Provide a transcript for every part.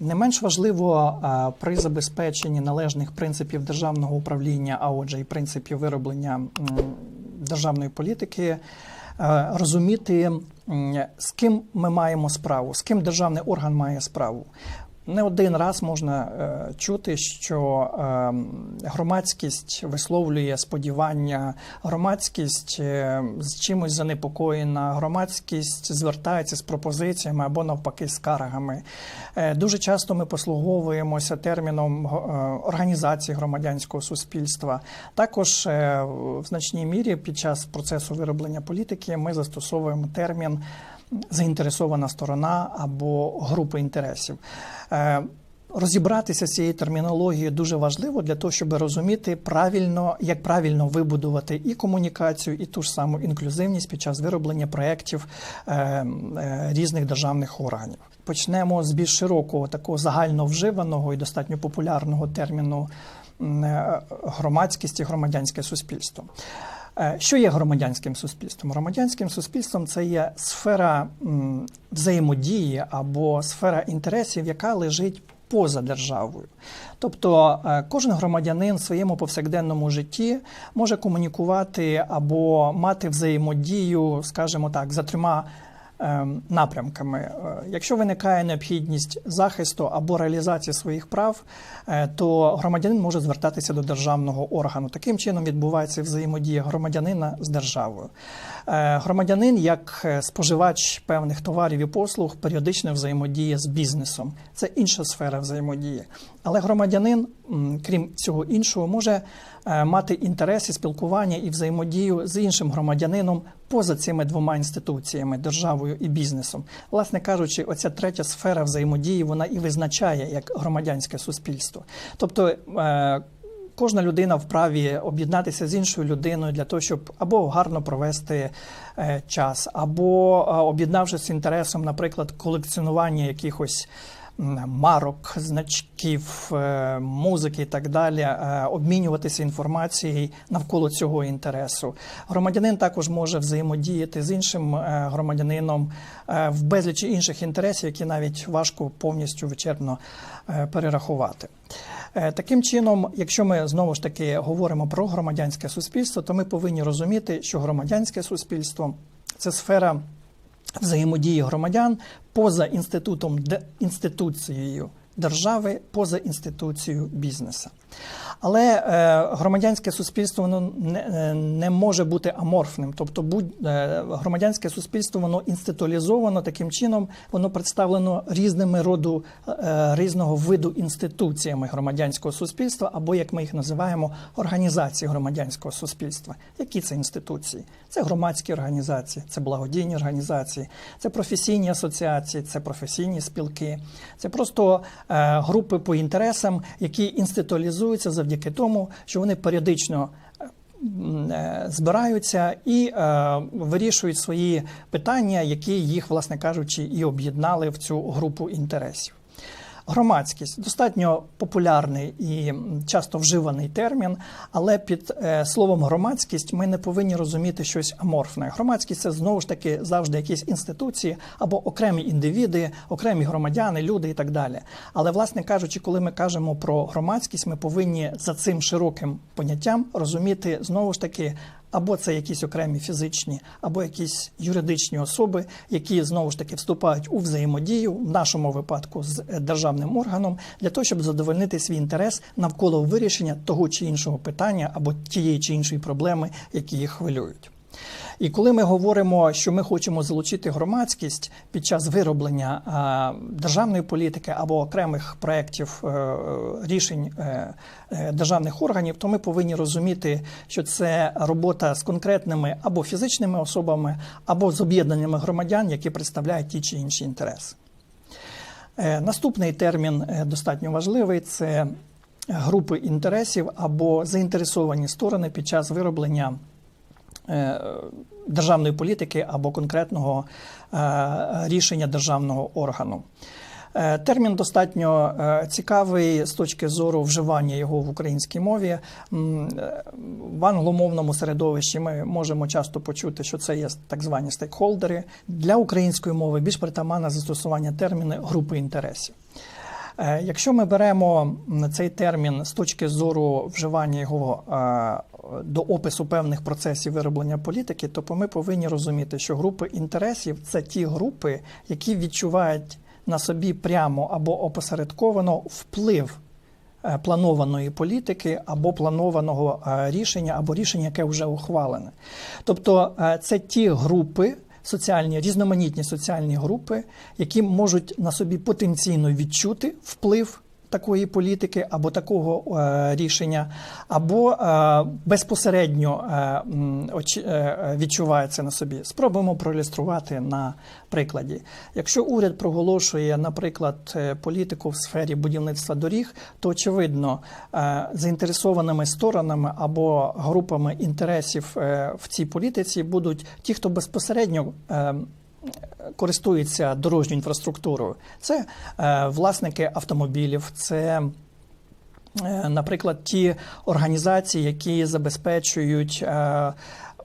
Не менш важливо е, при забезпеченні належних принципів державного управління, а отже, і принципів вироблення державної політики, е, розуміти, з ким ми маємо справу, з ким державний орган має справу. Не один раз можна е, чути, що е, громадськість висловлює сподівання, громадськість е, з чимось занепокоєна, громадськість звертається з пропозиціями або навпаки скаргами. Е, дуже часто ми послуговуємося терміном організації громадянського суспільства. Також в значній мірі під час процесу вироблення політики ми застосовуємо термін заінтересована сторона або група інтересів. Е, Розібратися з цією термінологією дуже важливо для того, щоб розуміти правильно, як правильно вибудувати і комунікацію, і ту ж саму інклюзивність під час вироблення проєктів е, е, різних державних органів. Почнемо з більш широкого, такого загально вживаного і достатньо популярного терміну громадськість і громадянське суспільство. Е, Що є громадянським суспільством? Громадянським суспільством це є сфера взаємодії або сфера інтересів, яка лежить поза державою. Тобто е, кожен громадянин в своєму повсякденному житті може комунікувати або мати взаємодію, скажімо так, за трьома напрямками. Е, Якщо виникає необхідність захисту або реалізації своїх прав, е, то громадянин може звертатися до державного органу. Таким чином відбувається взаємодія громадянина з державою. Е, Громадянин, як споживач певних товарів і послуг, періодично взаємодіє з бізнесом. Це інша сфера взаємодії. Але громадянин, крім цього іншого, може е, мати інтереси, спілкування і взаємодію з іншим громадянином поза цими двома інституціями державою і бізнесом. Власне кажучи, оця третя сфера взаємодії вона і визначає як громадянське суспільство. Тобто. е, Кожна людина вправі об'єднатися з іншою людиною для того, щоб або гарно провести е, час, або об'єднавшись з інтересом, наприклад, колекціонування якихось марок, значків, е, музики і так далі, е, обмінюватися інформацією навколо цього інтересу. Громадянин також може взаємодіяти з іншим е, громадянином в безлічі інших інтересів, які навіть важко повністю вичерпно перерахувати. Таким чином, якщо ми знову ж таки говоримо про громадянське суспільство, то ми повинні розуміти, що громадянське суспільство це сфера взаємодії громадян поза інститутом де- інституцією держави, поза інституцією бізнесу. Але е, громадянське суспільство воно не, е, не може бути аморфним. Тобто, будь е, громадянське суспільство воно інституалізовано таким чином, воно представлено різними роду е, різного виду інституціями громадянського суспільства, або як ми їх називаємо організації громадянського суспільства. Які це інституції? Це громадські організації, це благодійні організації, це професійні асоціації, це професійні спілки, це просто групи по інтересам, які інституалізуються завдяки тому, що вони періодично е, збираються і е, вирішують свої питання, які їх, власне кажучи, і об'єднали в цю групу інтересів. Громадськість достатньо популярний і часто вживаний термін, але під е, словом громадськість ми не повинні розуміти щось аморфне. Громадськість це знову ж таки завжди якісь інституції або окремі індивіди, окремі громадяни, люди і так далі. Але, власне кажучи, коли ми кажемо про громадськість, ми повинні за цим широким поняттям розуміти знову ж таки або це якісь окремі фізичні, або якісь юридичні особи, які знову ж таки вступають у взаємодію, в нашому випадку з е, державним органом, для того, щоб задовольнити свій інтерес навколо вирішення того чи іншого питання або тієї чи іншої проблеми, які їх хвилюють. І коли ми говоримо, що ми хочемо залучити громадськість під час вироблення державної політики або окремих проєктів е, рішень е, е, державних органів, то ми повинні розуміти, що це робота з конкретними або фізичними особами, або з об'єднаннями громадян, які представляють ті чи інші інтереси. Е, Наступний термін е, достатньо важливий це групи інтересів або заінтересовані сторони під час вироблення е, державної політики або конкретного е, рішення державного органу. Е, Термін достатньо е, цікавий з точки зору вживання його в українській мові. Е, В англомовному середовищі ми можемо часто почути, що це є так звані стейкхолдери. Для української мови більш притаманне застосування терміну групи інтересів. Е, Якщо ми беремо цей термін з точки зору вживання його е, до опису певних процесів вироблення політики, то ми повинні розуміти, що групи інтересів це ті групи, які відчувають на собі прямо або опосередковано вплив е, планованої політики або планованого рішення, або рішення, яке вже ухвалене. Тобто це ті групи. Соціальні різноманітні соціальні групи, які можуть на собі потенційно відчути вплив такої політики або такого е, рішення, або е, безпосередньо е, е, відчуває це на собі. Спробуємо проілюструвати на прикладі. Якщо уряд проголошує, наприклад, політику в сфері будівництва доріг, то очевидно заінтересованими сторонами або групами інтересів в цій політиці будуть ті, хто безпосередньо. е, Користуються дорожньою інфраструктурою. Це е, власники автомобілів, це Е, Наприклад, ті організації, які забезпечують е,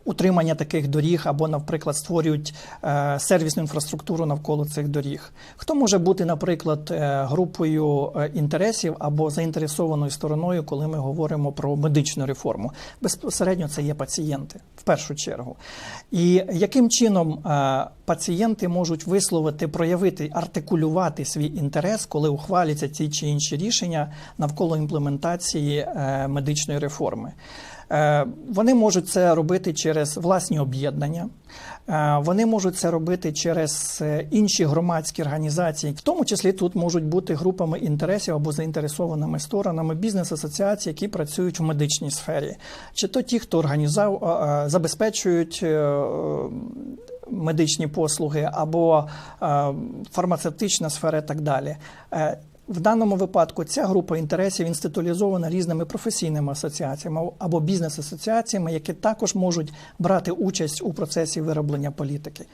утримання таких доріг, або, наприклад, створюють е, сервісну інфраструктуру навколо цих доріг. Хто може бути, наприклад, е, групою е, інтересів або заінтересованою стороною, коли ми говоримо про медичну реформу? Безпосередньо це є пацієнти в першу чергу. І яким чином пацієнти можуть висловити, проявити, артикулювати свій інтерес, коли ухваляться ті чи інші рішення навколо імплементації медичної реформи? Е, Вони можуть це робити через власні об'єднання, е, вони можуть це робити через е, інші громадські організації, в тому числі тут можуть бути групами інтересів або заінтересованими сторонами бізнес-асоціацій, які працюють в медичній сфері, чи то ті, хто організав, забезпечують. Медичні послуги або фармацевтична сфера і так далі. В даному випадку ця група інтересів інституалізована різними професійними асоціаціями або бізнес-асоціаціями, які також можуть брати участь у процесі вироблення політики.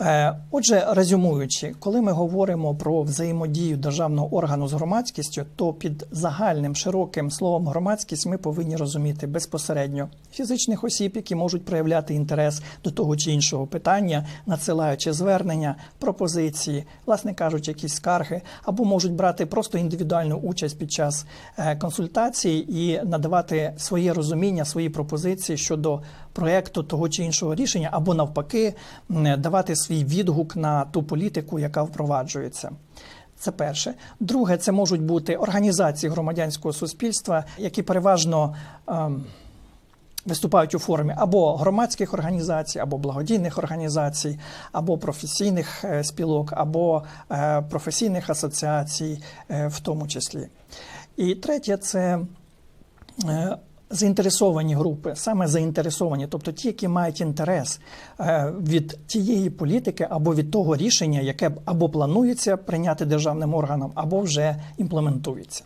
Е, Отже, резюмуючи, коли ми говоримо про взаємодію державного органу з громадськістю, то під загальним широким словом громадськість ми повинні розуміти безпосередньо фізичних осіб, які можуть проявляти інтерес до того чи іншого питання, надсилаючи звернення, пропозиції, власне кажучи, якісь скарги, або можуть брати просто індивідуальну участь під час е, консультації і надавати своє розуміння, свої пропозиції щодо проекту того чи іншого рішення, або навпаки, давати свій відгук на ту політику, яка впроваджується. Це перше. Друге, це можуть бути організації громадянського суспільства, які переважно ем, виступають у формі або громадських організацій, або благодійних організацій, або професійних е, спілок, або е, професійних асоціацій, е, в тому числі. І третє це е, заінтересовані групи, саме заінтересовані, тобто ті, які мають інтерес е, від тієї політики або від того рішення, яке або планується прийняти державним органом, або вже імплементується.